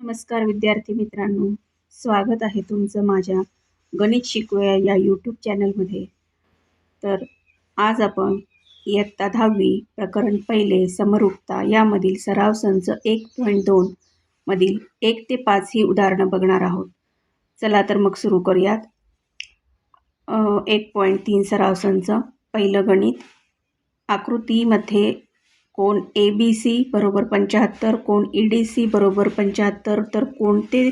नमस्कार विद्यार्थी मित्रांनो. स्वागत आहे तुमचं माझ्या गणित शिकूया या यूट्यूब चॅनलमध्ये तर आज आपण इयत्ता दहावी प्रकरण पहिले समरूपता यामधील सराव संच एक पॉईंट दोन मधील एक ते पाच ही उदाहरणं बघणार आहोत. चला तर मग सुरू करूयात. एक पॉईंट तीन सराव संच पहिलं गणित. आकृतीमध्ये कोण ए बी सी बरोबर पंच्याहत्तर कोण ई डी सी बरोबर पंच्याहत्तर तर कोणते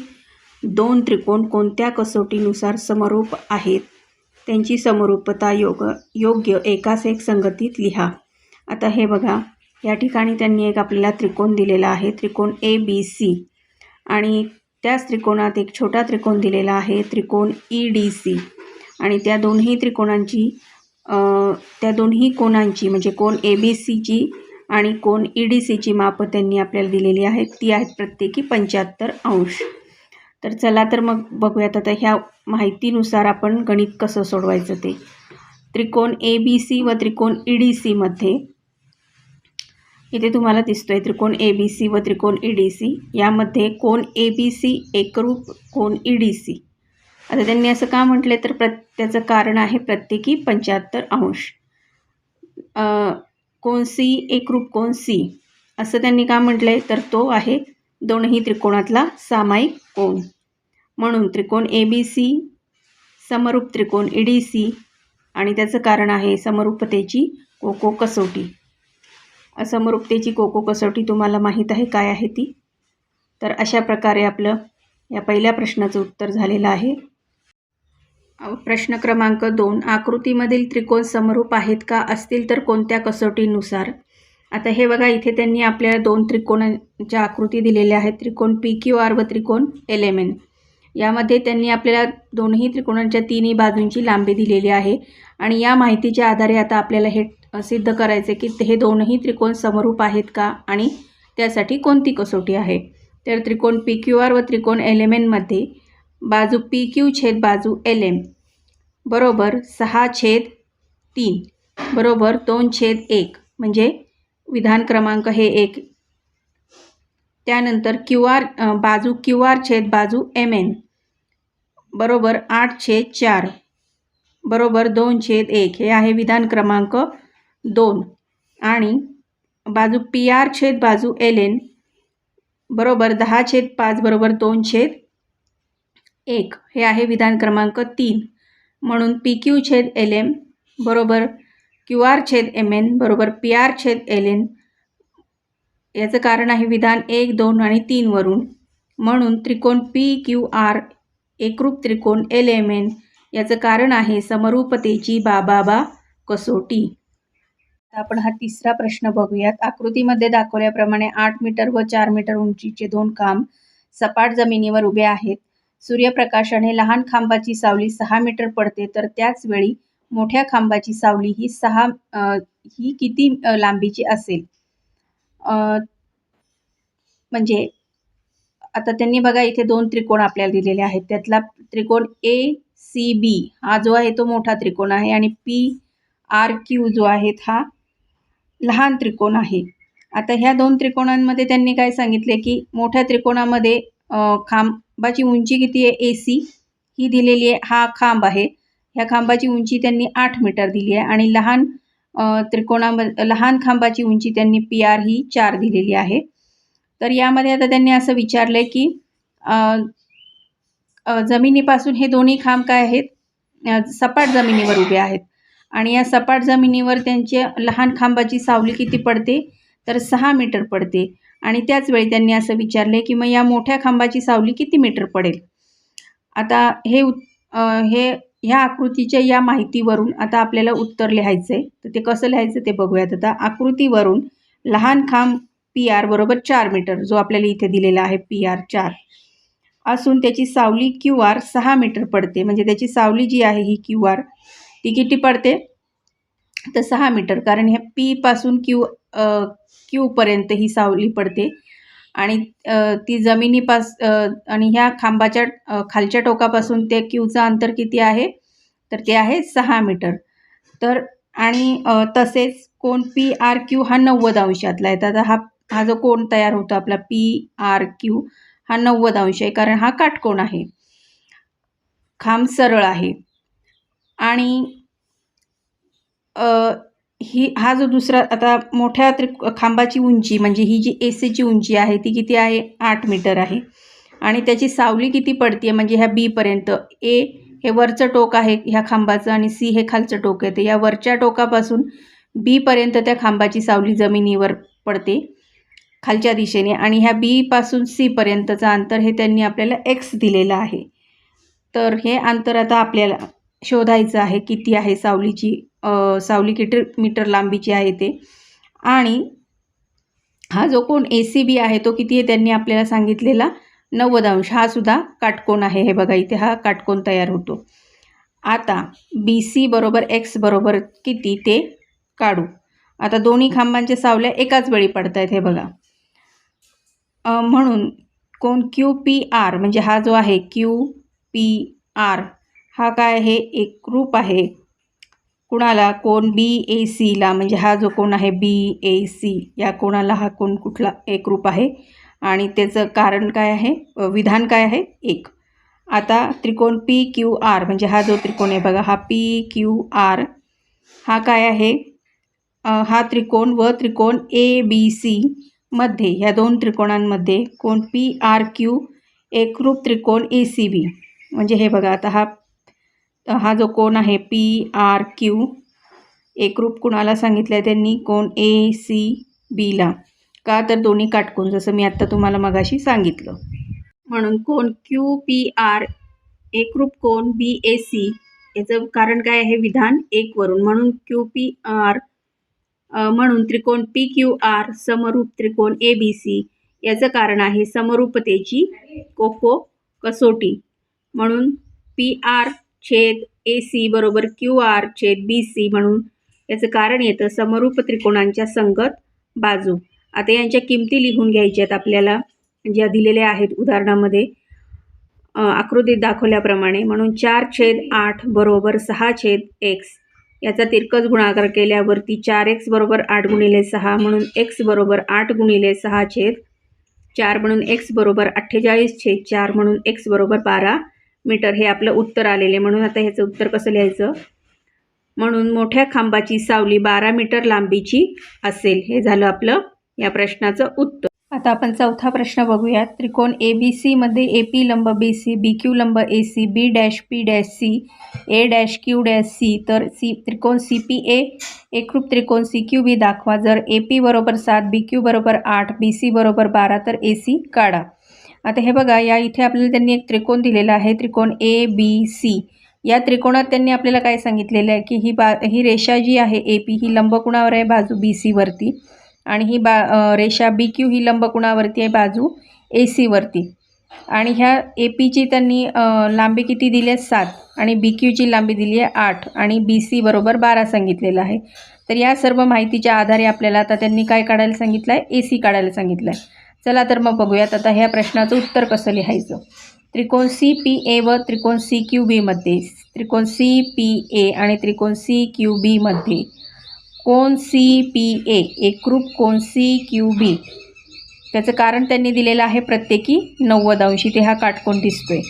दोन त्रिकोण कोणत्या कसोटीनुसार समरूप आहेत? त्यांची समरूपता योग योग्य एकास एक संगतीत लिहा. आता हे बघा या ठिकाणी त्यांनी एक आपल्याला त्रिकोण दिलेला आहे त्रिकोण ए बी सी आणि त्याच त्रिकोणात एक छोटा त्रिकोण दिलेला आहे त्रिकोण ई डी सी आणि त्या दोन्ही त्रिकोणांची त्या दोन्ही कोणांची म्हणजे कोण ए बी सीची आणि कोण ई डी सीची मापं त्यांनी आपल्याला दिलेली आहेत ती आहेत प्रत्येकी पंच्याहत्तर अंश. तर चला तर मग बघूयात आता ह्या माहितीनुसार आपण गणित कसं सोडवायचं ते. त्रिकोण ए बी सी व त्रिकोण ई डी सीमध्ये इथे तुम्हाला दिसतोय त्रिकोण ए बी सी व त्रिकोण ई डी सी यामध्ये कोण ए बी सी एकरूप कोण ई डी सी आता त्यांनी असं का म्हटले? तर प्र त्याचं कारण आहे प्रत्येकी पंच्याहत्तर अंश. कोण सी एकरूप कोण सी? असं त्यांनी का म्हटलं आहे तर तो आहे दोनही त्रिकोणातला सामायिक कोण. म्हणून त्रिकोण ए बी सी समरूप त्रिकोण ई डी सी आणि त्याचं कारण आहे समरूपतेची कोको कसोटी. असमरूपतेची कोको कसोटी तुम्हाला माहीत आहे काय आहे ती? तर अशा प्रकारे आपलं या पहिल्या प्रश्नाचं उत्तर झालेलं आहे. प्रश्न क्रमांक दोन आकृतीमधील त्रिकोण समरूप आहेत का असतील तर कोणत्या कसोटीनुसार? आता हे बघा इथे त्यांनी आपल्याला दोन त्रिकोणांच्या आकृती दिलेल्या आहेत त्रिकोण पी क्यू आर व त्रिकोण एल एम एन यामध्ये त्यांनी आपल्याला दोन्ही त्रिकोणांच्या तिन्ही बाजूंची लांबी दिलेली आहे आणि या माहितीच्या आधारे आता आपल्याला हे सिद्ध करायचे की हे दोनही त्रिकोण समरूप आहेत का आणि त्यासाठी कोणती कसोटी आहे. तर त्रिकोण पी क्यू आर व त्रिकोण एल एम एनमध्ये बाजू पी क्यू छेद बाजू एल एम. बरोबर सहा छेद तीन. बरोबर दोन छेद एक. म्हणजे विधान क्रमांक हे एक. त्यानंतर क्यू आर बाजू क्यू आर छेद बाजू एम एन. बरोबर आठ छेद चार. बरोबर दोन छेद एक. हे आहे विधान क्रमांक दोन. आणि बाजू पी आर छेद बाजू एल एन. बरोबर दहा छेद पाच. बरोबर दोन छेद एक. हे आहे विधान क्रमांक तीन. म्हणून पी क्यू छेद एल एम बरोबर क्यू आर छेद एम एन बरोबर पी आर छेद एल एन याचं कारण आहे विधान एक दोन आणि तीनवरून म्हणून त्रिकोण पी क्यू आर एकरूप त्रिकोण एल एम एन याचं कारण आहे समरूपतेची बाबाबा कसोटी. आपण हा तिसरा प्रश्न बघूयात. आकृतीमध्ये दाखवल्याप्रमाणे आठ मीटर व चार मीटर उंचीचे दोन खांब सपाट जमिनीवर उभे आहेत. सूर्यप्रकाशाने लहान खांबाची सावली सहा मीटर पडते तर त्याच वेळी मोठ्या खांबाची सावली ही सहा ही किती लांबीची असेल? म्हणजे आता त्यांनी बघा इथे दोन त्रिकोण आपल्याला दिलेले आहेत. त्यातला त्रिकोण ए सी बी हा जो आहे तो मोठा त्रिकोण आहे आणि पी आर क्यू जो आहे हा लहान त्रिकोण आहे. आता ह्या दोन त्रिकोणांमध्ये त्यांनी काय सांगितले की मोठ्या त्रिकोणामध्ये खांबाची उंची किती आहे? ए सी ही दिलेली आहे. हा खांब आहे. ह्या खांबाची उंची त्यांनी आठ मीटर दिली आहे आणि लहान त्रिकोणामध्ये लहान खांबाची उंची त्यांनी पी आर ही चार दिलेली आहे. तर यामध्ये आता त्यांनी असं विचारलं आहे की जमिनीपासून हे दोन्ही खांब काय आहेत? सपाट जमिनीवर उभे आहेत. आणि या सपाट जमिनीवर त्यांच्या लहान खांबाची सावली किती पडते? तर सहा मीटर पडते. आणि त्याचवेळी त्यांनी असं विचारले की मग या मोठ्या खांबाची सावली किती मीटर पडेल? आता हे उत हे ह्या आकृतीच्या या माहितीवरून आता आपल्याला उत्तर लिहायचं आहे तर ते कसं लिहायचं ते बघूयात आता. आकृतीवरून लहान खांब पी आर बरोबर चार मीटर जो आपल्याला इथे दिलेला आहे पी आर चार असून त्याची सावली क्यू आर सहा मीटर पडते. म्हणजे त्याची सावली जी आहे ही क्यू आर ती किती पडते? तर सहा मीटर कारण ह्या पीपासून क्यू क्यूपर्यंत ही सावली पडते. आणि ती जमिनीपास आणि ह्या खांबाच्या खालच्या टोकापासून ते क्यूचं अंतर किती आहे? तर ते आहे सहा मीटर. तर आणि तसेच कोण पी आर क्यू हा नव्वद अंशातला आहे. तर हा हा जो कोण तयार होतो आपला पी आर क्यू हा नव्वद अंश आहे कारण हा काटकोन आहे. खांब सरळ आहे. आणि ही हा जो दुसरा आता मोठ्या त्रि खांबाची उंची म्हणजे ही जी ए सीची उंची आहे ती किती आहे? आठ मीटर आहे. आणि त्याची सावली किती पडते म्हणजे ह्या बीपर्यंत ए हे वरचं टोक आहे ह्या खांबाचं आणि सी हे खालचं टोक आहे. तर या वरच्या टोकापासून बीपर्यंत त्या खांबाची सावली जमिनीवर पडते खालच्या दिशेने. आणि ह्या बीपासून सीपर्यंतचं अंतर हे त्यांनी आपल्याला एक्स दिलेलं आहे. तर हे अंतर आता आपल्याला शोधायचं आहे किती आहे सावलीची सावली किटर मीटर लांबीची आहे ते. आणि हा जो कोण ए सी बी आहे तो किती आहे त्यांनी आपल्याला सांगितलेला? नव्वद अंश. हा सुद्धा काटकोन आहे. हे बघा इथे हा काटकोन तयार होतो. आता बी सी बरोबर एक्स बरोबर किती ते काढू. आता दोन्ही खांबांच्या सावल्या एकाच वेळी पडत आहेत हे बघा. म्हणून कोण क्यू पी आर म्हणजे हा जो आहे क्यू पी आर हा काय आहे एक रूप आहे. कुणाला? कोण? बी ए सीला म्हणजे हा जो कोण आहे बी ए सी या कोणाला हा कोण कुठला एक रूप आहे? आणि त्याचं कारण काय आहे? विधान काय आहे? एक. आता त्रिकोण पी क्यू आर म्हणजे हा जो त्रिकोण आहे बघा हा पी क्यू आर हा काय आहे? हा त्रिकोण व त्रिकोण ए बी सी मध्ये ह्या दोन त्रिकोणांमध्ये कोण पी आर क्यू एकरूप त्रिकोण ए सी बी म्हणजे हे बघा आता हा हा जो कोण आहे पी आर क्यू एकरूप कुणाला सांगितलं आहे त्यांनी? कोण? ए सी बीला का तर दोन्ही काटकोन जसं मी आत्ता तुम्हाला मगाशी सांगितलं. म्हणून कोण? क्यू पी आर एकरूप कोण? B A C. याचं कारण काय आहे? विधान एकवरून म्हणून क्यू पी आर म्हणून त्रिकोण पी क्यू आर समरूप त्रिकोण ए बी सी. याचं कारण आहे समरूपतेची कोको कसोटी. म्हणून पी आर छेद ए सी बरोबर क्यू आर छेद बी सी म्हणून याचं कारण येतं समरूप त्रिकोणांच्या संगत बाजू. आता यांच्या किमती लिहून घ्यायच्या आहेत आपल्याला. म्हणजे ज्या दिलेल्या आहेत उदाहरणामध्ये. आकृतीत दाखवल्याप्रमाणे म्हणून चार छेद आठ बरोबर सहा छेद एक्स याचा तिरकस गुणाकार केल्यावरती चार एक्स बरोबर आठ गुणिले सहा म्हणून एक्स बरोबर आठ गुणिले सहा छेद चार म्हणून एक्स बरोबर अठ्ठेचाळीस छेद चार म्हणून एक्स बरोबर बारा मीटर हे आपलं उत्तर आलेले. म्हणून आता ह्याचं उत्तर कसं लिहायचं? म्हणून मोठ्या खांबाची सावली बारा मीटर लांबीची असेल. हे झालं आपलं या प्रश्नाचं उत्तर. आता आपण चौथा प्रश्न बघूयात. त्रिकोण ए बी सीमध्ये ए पी लंब बी सी बी क्यू लंब A C B dash P dash C A dash Q dash C तर सी त्रिकोण सी पी ए एकरूप त्रिकोण सी क्यू बी दाखवा. जर ए पी बरोबर सात बी क्यू बरोबर आठ बी सी बरोबर बारा तर ए सी काढा. आता हे बघा या इथे आपल्याला त्यांनी एक त्रिकोण दिलेला आहे त्रिकोण ए बी सी या त्रिकोणात त्यांनी आपल्याला काय सांगितलेलं आहे की ही बा ही रेषा जी आहे ए पी ही लंबकुणावर आहे? बाजू बी सीवरती आणि ही बा रेषा बी क्यू ही लंबकुणावरती आहे? बाजू ए सीवरती आणि ह्या ए पीची त्यांनी लांबी किती दिली आहे? सात. आणि बी क्यूची लांबी दिली आहे? आठ. आणि बी सी बरोबर बारा सांगितलेलं आहे. तर या सर्व माहितीच्या आधारे आपल्याला आता त्यांनी काय काढायला सांगितलं आहे? ए सी काढायला सांगितलं आहे. चला तर मग बघूयात आता ह्या प्रश्नाचं उत्तर कसं लिहायचं. त्रिकोण सी पी ए व त्रिकोण सी क्यू बीमध्ये त्रिकोण सी पी ए आणि त्रिकोण सी क्यू बीमध्ये कोण सी पी ए? एकरूप कोण सी क्यू बी? त्याचं कारण त्यांनी दिलेलं आहे प्रत्येकी नव्वद अंशी. ते हा काटकोन दिसतोय.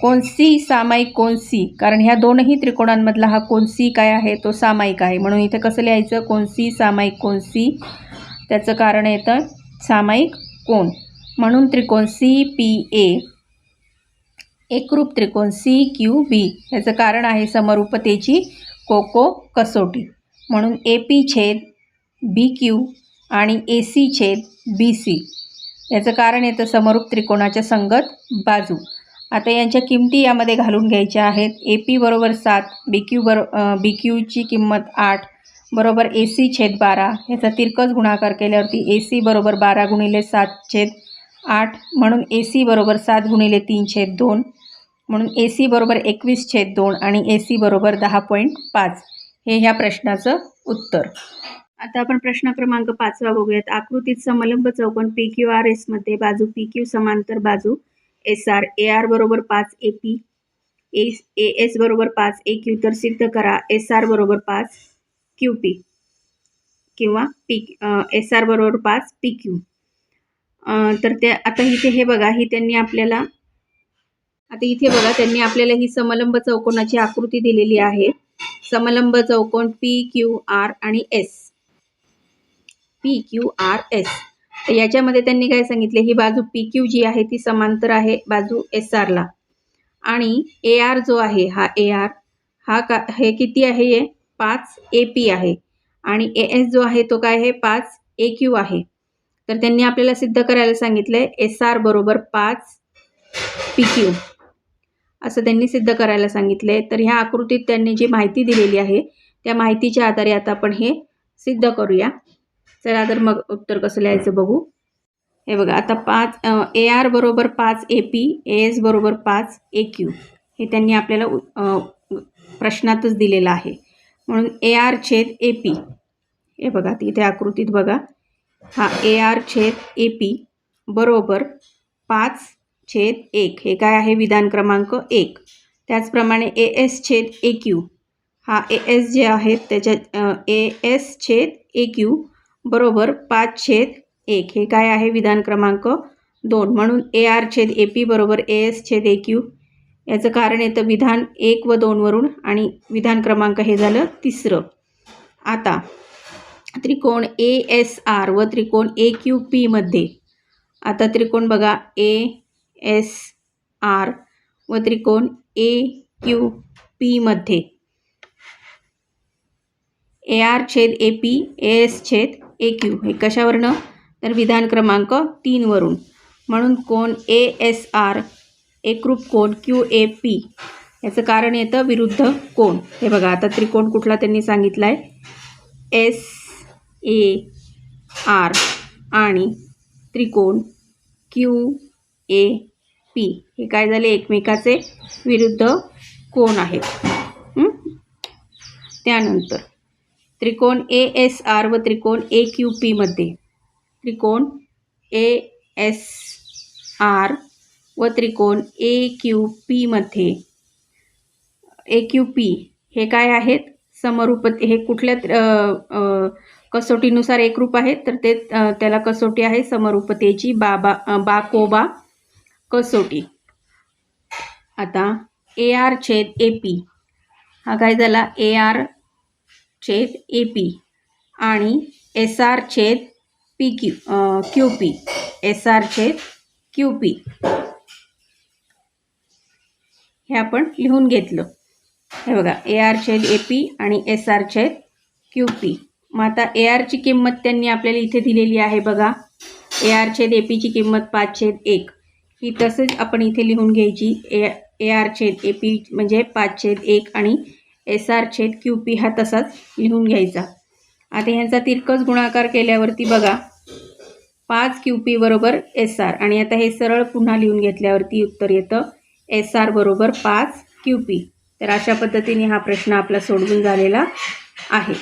कोण सी? सामायिक कोण सी? कारण ह्या दोनही त्रिकोणांमधला हा कोण सी काय आहे? तो सामायिक आहे. म्हणून इथं कसं लिहायचं? कोण सी? सामायिक कोण सी? त्याचं कारण येतं सामायिक कोण म्हणून त्रिकोण सी पी ए एकरूप त्रिकोण सी क्यू बी याचं कारण आहे समरूपतेची कोको कसोटी. म्हणून ए पी छेद बी क्यू आणि ए सी छेद बी सी याचं कारण येतं समरूप त्रिकोणाच्या संगत बाजू. आता यांच्या किमती यामध्ये घालून घ्यायच्या आहेत. ए पी बरोबर सात बी क्यू बरो बी क्यूची किंमत आठ बरोबर ए सी छेद बारा. ह्याचा तिरकस गुणाकार केल्यावरती ए सी बरोबर बारा गुणिले सात छेद आठ म्हणून ए सी बरोबर सात गुणिले तीन छेद दोन म्हणून ए सी बरोबर एकवीस छेद दोन आणि ए सी बरोबर दहा पॉईंट पाच. हे ह्या प्रश्नाचं उत्तर. आता आपण प्रश्न क्रमांक पाचवा बघूयात. आकृतीत समलंब चौकोन पी क्यू आर एसमध्ये बाजू पी क्यू समांतर बाजू एस आर ए आर बरोबर पाच A P A A S बरोबर पाच ए क्यू तर सिद्ध करा. एस आर बरोबर पाच क्यू पी किंवा पी एस आर बरोबर पाच पी क्यू तर ते आता इथे हे बघा ही त्यांनी आपल्याला आता इथे बघा त्यांनी आपल्याला ही समलंब चौकोनाची आकृती दिलेली आहे. समलंब चौकोन पी क्यू आर आणि S P Q R S तर याच्यामध्ये त्यांनी काय सांगितले ही बाजू पी क्यू जी आहे ती समांतर आहे बाजू एस आरला आणि ए आर जो आहे हा ए आर हा का हे किती आहे हे? पाच ए पी आहे. आणि ए एस जो आहे तो काय आहे? पाच ए क्यू आहे. तर त्यांनी आपल्याला सिद्ध करायला सांगितलं आहे एस आर बरोबर पाच पी क्यू असं त्यांनी सिद्ध करायला सांगितलं आहे तर ह्या आकृतीत त्यांनी जी माहिती दिलेली आहे त्या माहितीच्या आधारे आता आपण हे सिद्ध करूया. चला तर मग उत्तर कसं लिहायचं बघू. हे बघा आता पाच ए आर बरोबर पाच ए पी ए एस बरोबर पाच ए क्यू हे त्यांनी आपल्याला उ- प्रश्नातच दिलेलं आहे. म्हणून ए आर छेद ए पी. हे बघा इथे आकृतीत बघा. हा ए आर छेद ए पी बरोबर पाच छेद एक. हे काय आहे? विधान क्रमांक एक. त्याचप्रमाणे ए एस छेद ए क्यू. हा ए एस जे आहेत त्याच्यात ए एस छेद ए क्यू बरोबर पाच छेद एक. हे काय आहे? विधान क्रमांक दोन. म्हणून ए आर छेद ए पी बरोबर ए एस छेद ए क्यू याचं कारण येतं विधान एक व दोनवरून आणि विधान क्रमांक हे झालं तिसरं. आता त्रिकोण ए एस आर व त्रिकोण ए क्यू पीमध्ये आता त्रिकोण बघा ए एस आर व त्रिकोण ए क्यू पीमध्ये ए आर छेद ए पी ए एस छेद ए क्यू हे कशावरनं? तर विधान क्रमांक तीनवरून म्हणून कोण ए एस आर एकरूप कोण? क्यू ए पी याचं कारण येतं विरुद्ध कोण? हे बघा आता त्रिकोण कुठला त्यांनी सांगितला आहे एस ए आर आणि त्रिकोण क्यू ए पी हे काय झाले? एकमेकाचे विरुद्ध कोण आहेत? त्यानंतर त्रिकोण ए एस आर व त्रिकोण ए क्यू पीमध्ये त्रिकोण ए एस आर व त्रिकोण ए क्यू पीमध्ये ए क्यू पी हे काय आहेत? समरूप हे कुठल्या कसोटीनुसार एक कसोटीनुसार एकरूप आहेत? तर ते त्याला कसोटी आहे. समरूपतेची बाबा बाकोबा कसोटी. आता ए आर छेद ए पी हा काय झाला? ए आर छेद ए पी आणि एस आर छेद P Q Q P S R छेद क्यू पी हे आपण लिहून घेतलं. हे बघा ए आर छेद ए पी आणि एस आर छेद क्यू पी मग आता ए आरची किंमत त्यांनी आपल्याला इथे दिलेली आहे बघा. ए आर छेद ए पीची किंमत पाच छेद एक. ही तसंच आपण इथे लिहून घ्यायची. ए ए आर छेद ए पी म्हणजे पाच छेद एक आणि एस आर छेद क्यू पी हा तसाच लिहून घ्यायचा. आता ह्यांचा तिरकस गुणाकार केल्यावरती बघा पाच क्यू पी बरोबर एस आर आणि आता हे सरळ पुन्हा लिहून घेतल्यावरती उत्तर येतं. एस आर बरोबर पाच क्यू पी. तर अशा पद्धतीने हा प्रश्न आपला सोडवून झालेला आहे.